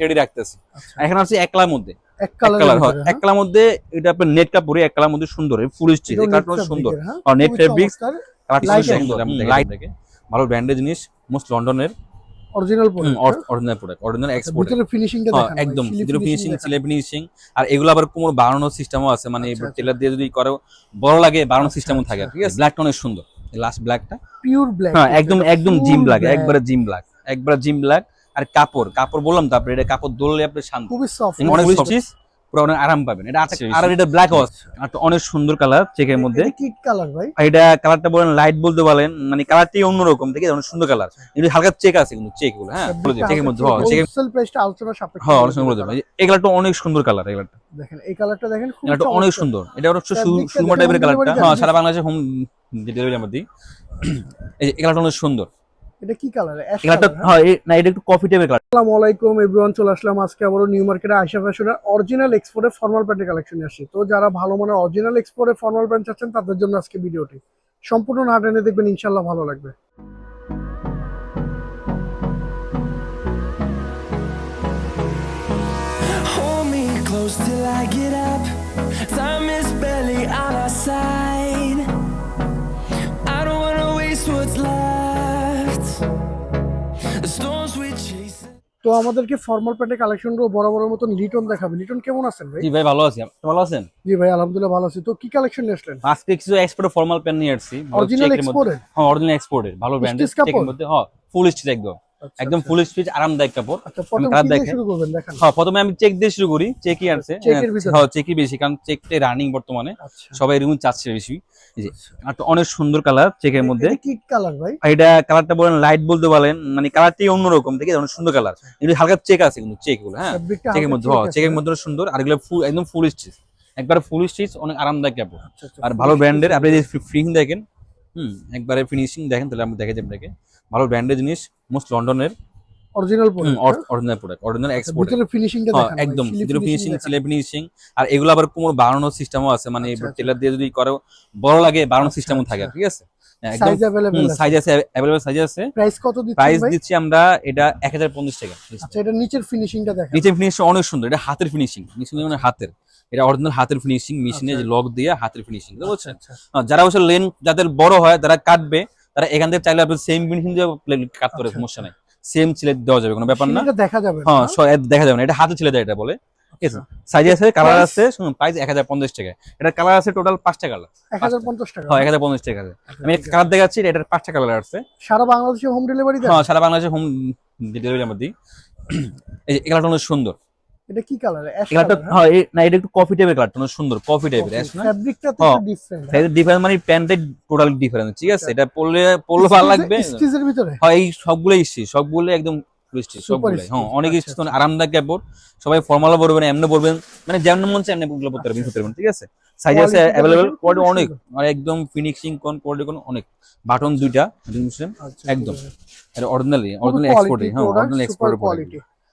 Ready রাখতেছি। আচ্ছা। এখন আছে একলার মধ্যে। এক এক কালার কালার এক কালার মধ্যে এটা আপনার নেট কাপড়ে এক কালার মধ্যে সুন্দর ফুল স্টিচ সুন্দর। আর net fabrics, কালারটা সুন্দর লাইট দেখে ভালো ব্র্যান্ডের জিনিস মোস্ট লন্ডনের original original product original export ভিতরে ফিনিশিংটা হ্যাঁ, দেখেন একদম জিরো ফিনিশিং সিলে ফিনিশিং আর এগুলো আবার কোমর সিস্টেমও আছে মানে আচ্ছা, আচ্ছা। টেলার দিয়ে যদি করে বড় লাগে আচ্ছা, সিস্টেমও আচ্ছা, থাকে। ঠিক আছে। আচ্ছা। ব্ল্যাকটা অনেক সুন্দর। লাস্ট ব্ল্যাকটা পিওর ব্ল্যাক হ্যাঁ একদম একদম জিম ব্ল্যাক একবারে জিম ব্ল্যাক একবারে জিম ব্ল্যাক আর কাপড় কাপড় বললাম তারপরে এটা কাপড় দললে আপনি শান্তি। খুবই সফট অনেক সফট পুরো অনেক আরাম পাবেন। এটা আছে আর এটা ব্ল্যাক আছে আর তো অনেক সুন্দর কালার চেকের মধ্যে। কিট কালার ভাই? এটা কালারটা বলেন লাইট বলতে বলেন মানে কালারটাই অন্যরকম ঠিক আছে অনেক সুন্দর কালার কিন্তু হালকা চেক আছে কিন্তু চেকগুলো হ্যাঁ চেকের মধ্যে হ্যাঁ চেকের হোলসেল প্রাইসটা আলোচনা সাপেক্ষে হ্যাঁ অনেক সুন্দর এই কালারটা অনেক সুন্দর কালার এই কালারটা দেখেন এই কালারটা দেখেন খুব এটা অনেক সুন্দর। এটা হচ্ছে সুরমা টাইপের কালারটা হ্যাঁ সারা বাংলাদেশে হোম ডেলিভারি আমরা দিই। এই কালারটা অনেক সুন্দর। এটা কি কালার হ্যাঁ এই- না এটা একটু কফি টাইপের কালার আসসালামু আলাইকুম এভরিওয়ান চলে আসলাম। আজকে আবারও নিউ মার্কেটে আয়শা ফ্যাশনের অরিজিনাল এক্সপোর্টের ফর্মাল প্যান্টের কালেকশন আসছি। তো যারা ভালো মানের অরিজিনাল এক্সপোর্টের ফর্মাল প্যান্ট চাচ্ছেন তাদের জন্য আজকে ভিডিওটি। সম্পূর্ণ না টেনে দেখবেন ইনশাল্লাহ ভালো লাগবে। Hold me close till I get up. Time is barely on our side. তো আমাদেরকে ফর্মাল প্যান্টের কালেকশনগুলো বড় বড় মতন লিটন দেখাবে। লিটন কেমন আছেন ভাই? জি ভাই ভালো আছি। আপনি ভালো আছেন? জি ভাই আলহামদুলিল্লাহ ভালো আছি। তো কি কালেকশন নিয়ে আসলেন? আজকে কিছু এক্সপোর্ট ফর্মাল প্যান্ট নিয়ে আসছি। অরিজিনাল এক্সপোর্ট এক্সপোর্টের হ্যাঁ অরিজিনাল এক্সপোর্টের ভালো ব্র্যান্ডের মধ্যে। হ্যাঁ ফুল স্টিচ একদম। একদম ফুল স্টিচ আরামদায়ক কাপড়। আচ্ছা কি দিয়ে দেখেন। শুরু করবেন? দেখেন। হ্যাঁ প্রথমে আমি চেক দিয়ে শুরু করি চেকই আছে? হ্যাঁ চেকই বেশি কারণ চেকটাই রানিং বর্তমানে আচ্ছা। সবাই এরকম চাচ্ছে বেশি। এই আর তো অনেক সুন্দর কালার চেকের মধ্যে। এটা কালার ভাই? এটা কালারটা বলেন লাইট বলতে বলেন মানে কালারটাই অন্যরকম আছে অনেক সুন্দর কালার কিন্তু হালকা চেক আছে কিন্তু চেকগুলো হ্যাঁ। চেকের মধ্যে হ্যাঁ চেকের মধ্যে সুন্দর আর এগুলো ফুল একদম ফুল স্টিচ একবার ফুল স্টিচ অনেক আরামদায়ক কাপড়। আচ্ছা, আর ভালো ব্র্যান্ডের আপনি যদি ফিনিশিং দেখেন হুম একবারে ফিনিশিং দেখেন তাহলে আমি দেখে আপনাকে। ভালো ব্র্যান্ডের জিনিস মোস্ট লন্ডনের original product original product original export ভিতরে ফিনিশিংটা হ্যাঁ দেখেন একদম জিরো ফিনিশিং সিলে ফিনিশিং আর এগুলো আবার কোমর বাড়ানোর সিস্টেমও আছে মানে আচ্ছা, আচ্ছা। টেলার দিয়ে যদি করে বড় লাগে বাড়ানোর আচ্ছা, সিস্টেমও থাকে আচ্ছা। ঠিক আছে হ্যাঁ, একদম সাইজ अवेलेबल আছে সাইজ আছে অ্যাভেলেবল সাইজ আছে প্রাইস কত দিচ্ছেন প্রাইস ভাই দিচ্ছি আমরা এটা এক হাজার পঞ্চাশ টাকা আচ্ছা এটা নিচের ফিনিশিংটা দেখেন নিচে ফিনিশ অনেক সুন্দর এটা হাতের ফিনিশিং ফিনিশিং মানে হাতের এটা অরিজিনাল হাতের ফিনিশিং মেশিনে যে লক দিয়ে হাতের ফিনিশিং বুঝছেন আচ্ছা হ্যাঁ, যারা বসে লেন যাদের বড় হয় তারা কাটবে তারা এখান থেকে চাইলে আপনি সেম ফিনিশিং দিয়ে কাট করে আচ্ছা, সমস্যা নাই। সেম ছিলে দেওয়া যাবে কোনো ব্যাপার না। দেখা যাবে হ্যাঁ দেখা যাবে না। এটা হাতে ছেলে দেয় এটা বলে। ঠিক আছে? সাইজ আছে কালার আছে শুনুন প্রাইস এক হাজার পঞ্চাশ টাকা। এটা কালার আছে টোটাল পাঁচটা কালার 1050 টাকা। হ্যাঁ এক হাজার পঞ্চাশ টাকা আছে। আচ্ছা, আমি কালার দেখাচ্ছি এটার পাঁচটা কালার আছে। সারা বাংলাদেশে হোম ডেলিভারি হ্যাঁ সারা বাংলাদেশে হোম ডেলিভারি আমরা দিই। এই কালারটা অনেক সুন্দর। এটা কি কালার অ্যাশ কালার হ্যাঁ না এটা একটু কফি টাইপের অনেক সুন্দর কফি টাইপের অ্যাশ না? ফ্যাব্রিকটা তো হ্যাঁ। ডিফারেন্ট মানে প্যান্টের টোটাল ডিফারেন্স ঠিক আছে? এটা পরলে পরলে ভালো লাগবে? স্টিচের ভিতরে? হয় এই সবগুলো স্টিচ সবগুলো একদম স্টিচ হ্যাঁ অনেক আচ্ছা, স্টিচ আরামদায়ক কাপড় সবাই ফর্মালও পরবেন এমনি পরবেন মানে যেমন মন চায় এমনি গুলো পরতে পারবেন পরতে পারবেন ঠিক আছে? সাইজ আছে অ্যাভেলেবল কোয়ালিটি অনেক। আর একদম ফিনিশিং কোন কোয়ালিটি কোন অনেক। বাটন দুইটা আচ্ছা, একদম। এটা অরিজিনালি অরিজিনাল এক্সপোর্টে হ্যাঁ অরিজিনাল এক্সপোর্টের কোয়ালিটি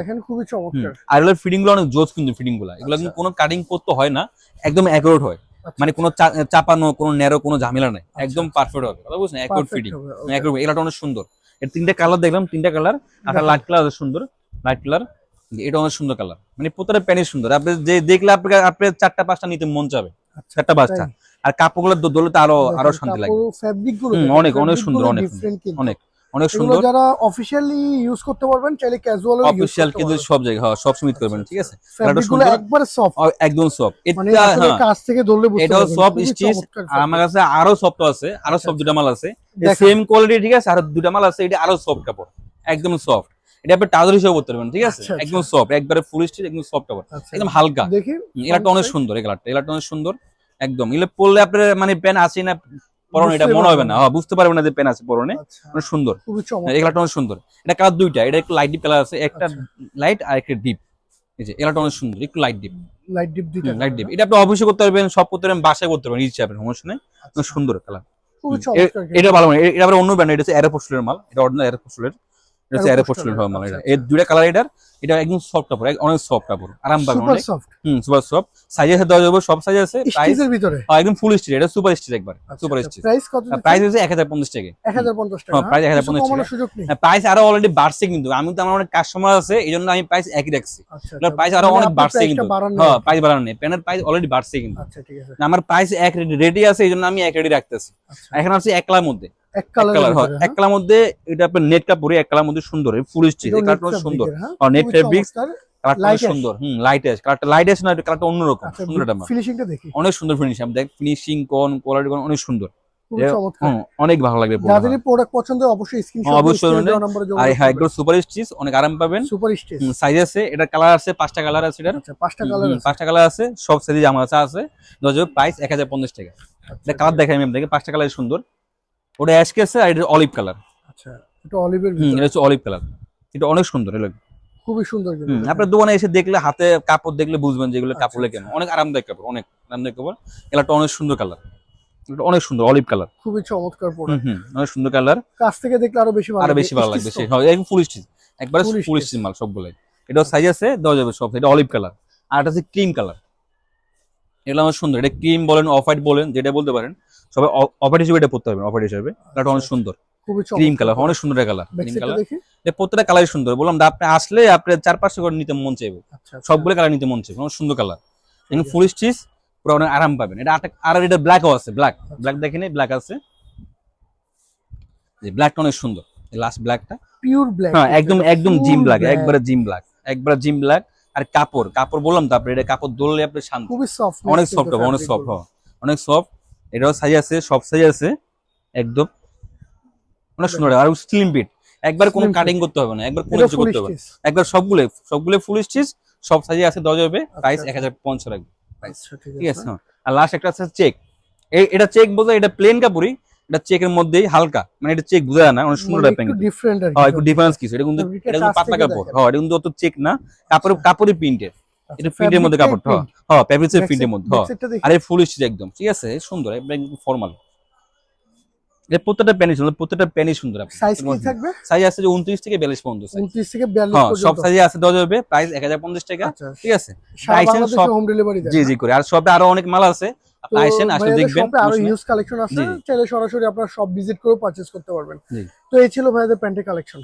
দেখেন খুবই চমৎকার। ফিটিংগুলো অনেক জোস কিন্তু ফিটিংগুলো। এগুলো কিন্তু কোনো কাটিং করতে হয় না একদম অ্যাকুরেট হয়। আচ্ছা, মানে কোনো চাপানো কোনো ন্যারো কোনো ঝামেলা নাই। একদম পারফেক্ট হবে। কথা বুঝছেন অ্যাকুরেট ফিটিং অ্যাকুরেট এগুলোটা অনেক সুন্দর। এর তিনটা কালার দেখলাম তিনটা কালার লাইট কালার সুন্দর। লাইট কালার এটা অনেক সুন্দর কালার মানে প্রত্যেকটা সুন্দর। আপনি যে দেখলে আপনাকে আপনার চারটা পাঁচটা নিতে মন যাবে আচ্ছা, চারটা পাঁচটা। আর কাপড়গুলো দোলে তো আরও আরও শান্তি দেখেন, অনেক, অনেক সুন্দর, অনেক অনেক। অনেক সুন্দর। যারা অফিশিয়ালি ইউজ করতে পারবেন চাইলে ক্যাজুয়াল অফিসিয়াল কিন্তু সব জায়গায় হ্যাঁ সব সমিত করবেন ঠিক আছে? ফ্যাব্রিকগুলো সফট একদম সফট মানে এটা হ্যাঁ। কাছ থেকে ধরলে বুঝতে এটাও পারবেন, স্টিচ আর আমার কাছে আরও সফট আছে আরও আচ্ছা, সফট দুটা মাল আছে। সেম কোয়ালিটি ঠিক আছে? আর দুটা মাল আছে এটা আরও সফট কাপড়। একদম সফট এটা আপনি ট্রাউজার হিসেবে পড়তে পারবেন ঠিক আছে? আচ্ছা, আচ্ছা। একদম সফট একবারে ফুল স্টিচ একদম সফট কাপড়। আচ্ছা, একদম হালকা। দেখি এলাটা অনেক সুন্দর এই কালারটা এলাটা অনেক সুন্দর একদম। এগুলো পরলে আপনার মানে প্যান আছে না পরনে এটা মনে হবে না। হ্যাঁ বুঝতে পারবে না যে পেন আছে পরনে। মানে অনেক সুন্দর। খুবই এই কালারটা অনেক সুন্দর। এটা কালার দুইটা। এটা একটু লাইট ডিপ কালার আছে একটা আচ্ছা। লাইট আর একটা ডিপ এই যে অনেক সুন্দর একটু লাইট ডিপ লাইট ডিপ দুইটা লাইট ডিপ এটা আপনি অফিসে করতে পারবেন সব করতে পারবেন বাসায় করতে পারবেন ইচ্ছে আপনার সমস্যা নেই। আচ্ছা, সুন্দর কালার। এটা ভালো মানে এটা আবার অন্য ব্র্যান্ড এটা হচ্ছে মাল। এটা অরিজিনাল অ্যারোপোস্টলের এটা মাল আচ্ছা, এটা এর দুইটা কালার এটার এটা একদম সফট কাপড় অনেক সফট কাপড় আরাম সুপার সফট হুম সুপার সফট সাইজ আছে দেওয়া যাবে সব সাইজ আছে। প্রাইস স্টিচের ভিতরে? একদম ফুল স্টিচ এটা সুপার স্টিচ একবার সুপার স্টিচ প্রাইস কত প্রাইস হচ্ছে টাকা। 1050 টাকা হ্যাঁ, না? 1050 টাকা। সুযোগ নেই। প্রাইস আরও অলরেডি বাড়ছে কিন্তু আমি তো আমার অনেক কাস্টমার আছে এই জন্য আমি প্রাইস একই রাখছি। আচ্ছা প্রাইস আরও মানে অনেক বাড়ছে কিন্তু। হ্যাঁ প্রাইস বাড়ানো নেই। প্যানের প্রাইস অলরেডি বাড়ছে কিন্তু। আচ্ছা ঠিক আছে। আমার প্রাইস এক রেডি আছে এই জন্য আমি এক রেডি রাখতেছি। আচ্ছা। এখন আছে একলার মধ্যে। এক কালার হয়। এক কালার মধ্যে এটা আপনার নেট কাপড়ে এক কালার মধ্যে সুন্দর ফুল স্টিচ এই কালারটা সুন্দর। আর কালারটা অনেক সুন্দর। হুম লাইট কালারটা লাইট না কালারটা অন্যরকম আচ্ছা সুন্দর এটা ফিনিশিংটা দেখি। অনেক সুন্দর ফিনিশিং আপনি দেখ ফিনিশিং কোন কোয়ালিটি কোন অনেক সুন্দর। অনেক ভালো লাগবে পরে প্রোডাক্ট পছন্দ অবশ্যই স্ক্রিনশট হ্যাঁ, অবশ্যই আর হ্যাঁ একদম যোগাযোগ সুপার স্টিচ অনেক আরাম পাবেন। সুপার সাইজ আছে এটা কালার আছে পাঁচটা কালার আছে আচ্ছা পাঁচটা কালার আছে। পাঁচটা কালার আছে সব সাইজে আমার কাছে আছে দশ প্রাইস এক হাজার পঞ্চাশ টাকা। আচ্ছা, কালার দেখাই আমি আপনাকে পাঁচটা কালার সুন্দর। ওটা অ্যাশ কেসে আর এটা অলিভ কালার আচ্ছা এটা অলিভের হুম ভিতরে। এটা হচ্ছে অলিভ কালার এটা অনেক সুন্দর এগুলো খুবই সুন্দর আপনার দোকানে এসে দেখলে হাতে কাপড় দেখলে বুঝবেন যে এগুলো আচ্ছা, কাপড়ে কেন আচ্ছা। অনেক আরামদায়ক কাপড় অনেক আরামদায়ক কাপড়। এলাটা অনেক সুন্দর কালার এটা অনেক সুন্দর অলিভ কালার খুবই চমৎকার প্রোডাক্ট হুম অনেক সুন্দর কালার কাছ থেকে দেখলে আরও বেশি ভালো আরও বেশি ভালো লাগবে হয় একদম ফুল স্টিচ একবারে ফুল। স্টিচ মাল সবগুলাই। এটাও সাইজ আছে দেওয়া যাবে সব। এটা অলিভ কালার আর এটা হচ্ছে ক্রিম কালার এগুলো আমার সুন্দর। এটা ক্রিম বলেন অফ হোয়াইট বলেন যেটা বলতে পারেন। সবাই হোয়াইট হিসেবে এটা পড়তে অফ হোয়াইট হিসেবে। এটা অনেক সুন্দর। ক্রিম কালার অনেক সুন্দর কালার ক্রিম কালার প্রত্যেকটা কালারই সুন্দর। বললাম আপনি আসলে আপনি চার পাঁচশো করে নিতে মন চাইবে। আচ্ছা আচ্ছা। সবগুলো কালার নিতে মন চাইবে। অনেক সুন্দর কালার এবং ফুল স্টিচ পুরো অনেক আরাম পাবেন। এটা আর এটা ব্ল্যাকও আছে ব্ল্যাক ব্ল্যাক দেখেনি ব্ল্যাক আছে। যে ব্ল্যাকটা অনেক সুন্দর। লাস্ট ব্ল্যাকটা পিওর ব্ল্যাক হ্যাঁ একদম একদম জিম ব্ল্যাক একবারে জিম ব্ল্যাক একবারে জিম ব্ল্যাক আর কাপড় কাপড় বললাম তো আপনি এটা কাপড় দোললে আপনি শান্তি। খুবই সফট অনেক সফট হবে অনেক সফট অনেক সফট এটাও সাইজ আছে সব সাইজ আছে একদম অনেক সুন্দর আর স্লিম বিট একবার কোনো কাটিং করতে হবে না একবার কোনো কিছু করতে হবে। একবার সবগুলো সবগুলো ফুল স্টিচ সব সাইজে আছে দেওয়া যাবে প্রাইস। এক হাজার পঞ্চাশ রাখবে আচ্ছা ঠিক আছে। আর লাস্ট একটা আছে চেক এটা চেক বোঝা এটা প্লেন কাপড়ই এটা চেকের মধ্যেই হালকা মানে এটা চেক বোঝা না অনেক সুন্দর টাইপের একটু ডিফারেন্ট আর হ্যাঁ একটু ডিফারেন্স কিছু এটা কিন্তু এটা কিন্তু পাতলা কাপড়। হ্যাঁ এটা কিন্তু অত চেক না কাপড় আচ্ছা। কাপড়ই প্রিন্টের এটা প্রিন্টের মধ্যে কাপড়টা হ্যাঁ ফেব্রিক্সের প্রিন্টের মধ্যে আর এই ফুল স্টিচ একদম ঠিক আছে? সুন্দর একদম ফর্মাল এটা প্রত্যেকটা প্যানি সুন্দর প্রত্যেকটা প্যানি সুন্দর সাইজ কি থাকবে? সাইজ আছে যে উনত্রিশ থেকে বিয়াল্লিশ পর্যন্ত size। 29 থেকে 42 হ্যাঁ সব সাইজে আছে দেওয়া যাবে। প্রাইস এক হাজার পঞ্চাশ টাকা আচ্ছা। ঠিক আছে? আইসেন সব- হোম ডেলিভারি দেয় জি জি করে। আর শপে আরও অনেক মাল আছে। আপনি আইসেন আসলে দেখবেন। শপে আরও ইউজ কালেকশন আছে। চাইলে সরাসরি আপনারা সব ভিজিট করে পারচেজ করতে পারবেন। তো এই ছিল ভাইদের প্যান্টের কালেকশন